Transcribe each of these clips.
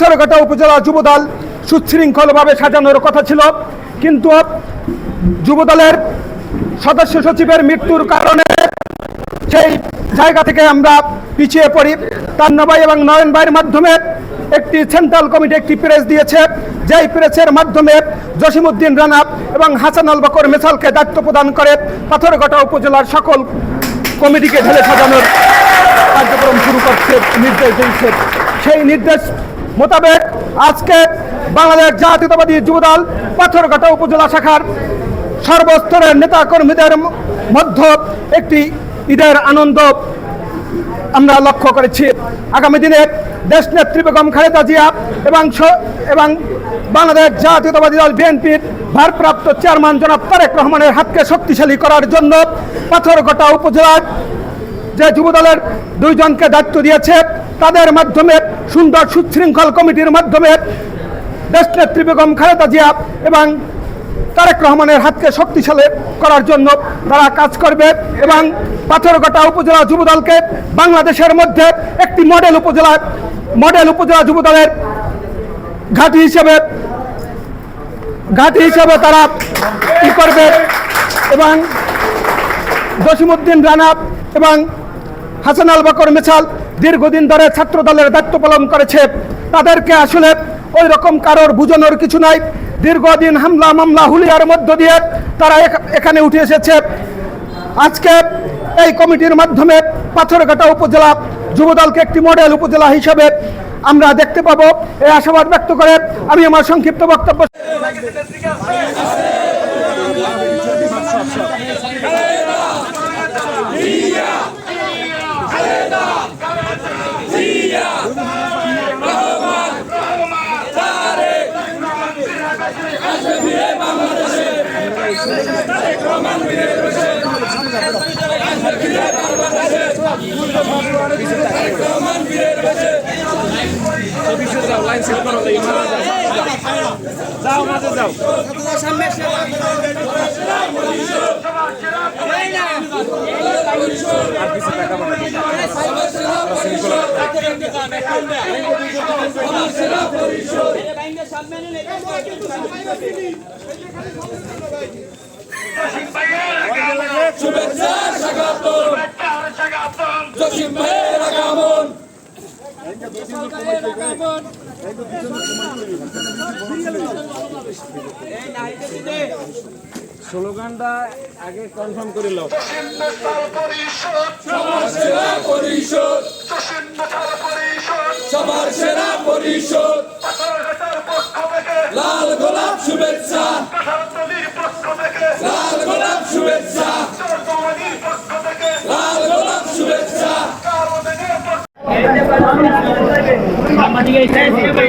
সরঘাটা উপজেলা যুবদল সুশৃঙ্খলভাবে সাজানোর কথা ছিল। কিন্তু যুবদলের সদস্য সচিবের মৃত্যুর কারণে সেই জায়গা থেকে আমরা পিছিয়ে পড়ি। তান্নবাই এবং নয়ন ভাইয়ের মাধ্যমে একটি সেন্ট্রাল কমিটি একটি প্রেস দিয়েছে। যেই প্রেসের মাধ্যমে জসিমউদ্দিন রানা এবং হাসান আল বকর মেসালকে দায়িত্ব প্রদান করে পাথরঘাটা উপজেলার সকল কমিটিকে ঢেলে সাজানোর কার্যক্রম শুরু করতে নির্দেশ দিয়েছে। সেই নির্দেশ মোতাবেক আজকে বাংলাদেশ জাতীয়তাবাদী যুবদল পাথরঘাটা উপজেলা শাখার সর্বস্তরের নেতা কর্মীদের মধ্যে একটি ঈদের আনন্দ আমরা লক্ষ্য করেছি। আগামী দিনে দেশ নেত্রী বেগম খালেদা জিয়া এবং এবং বাংলাদেশ জাতীয়তাবাদী দল বিএনপির ভারপ্রাপ্ত চেয়ারম্যান জনাব তারেক রহমানের হাতকে শক্তিশালী করার জন্য পাথরঘাটা উপজেলার যে যুবদলের দুইজনকে দায়িত্ব দিয়েছে তাদের মাধ্যমে সুন্দর সুশৃঙ্খল কমিটির মাধ্যমে দেশনেত্রী বেগম খালেদা জিয়া এবং তারেক রহমানের হাতকে শক্তিশালী করার জন্য তারা কাজ করবে এবং পাথরঘাটা উপজেলা যুবদলকে বাংলাদেশের মধ্যে একটি মডেল উপজেলা মডেল উপজেলা যুবদলের ঘাঁটি হিসেবে ঘাঁটি হিসেবে তারা ই করবে এবং জসিমউদ্দিন রানা এবং হাসান আল বকর মেছাল দীর্ঘদিন ধরে ছাত্র দলের দায়িত্ব পালন করেছে। তাদেরকে আসলে ওই রকম কারোর বুঝানোর কিছু নাই। দীর্ঘদিন হামলা, মামলা, হুলিয়ার মধ্য দিয়ে তারা এখানে উঠে এসেছে। আজকে এই কমিটির মাধ্যমে পাথরঘাটা উপজেলা যুবদলকে একটি মডেল উপজেলা হিসাবে আমরা দেখতে পাবো। এই আশাবাদ ব্যক্ত করে আমি আমার সংক্ষিপ্ত বক্তব্য যাও মাঝে যাও। সামনে শুভেচ্ছা স্বাগতম জসিম ভাইয়ের আগমন স্লোগানটা আগে কনফার্ম করে লো সবার সেরা পরিষদ। সবার সেরা পরিষদ লাল গোলাপ শুভেচ্ছা। লাল গোলাপ শুভেচ্ছা। লাল গোলাপ শুভেচ্ছা। ওই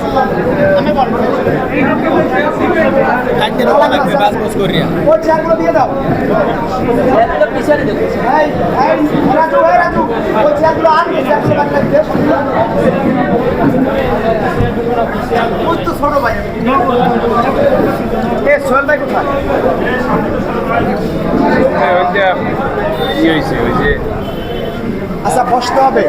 ছোট ভাই। সোহেল ভাই কোথায়? আচ্ছা বসতে হবে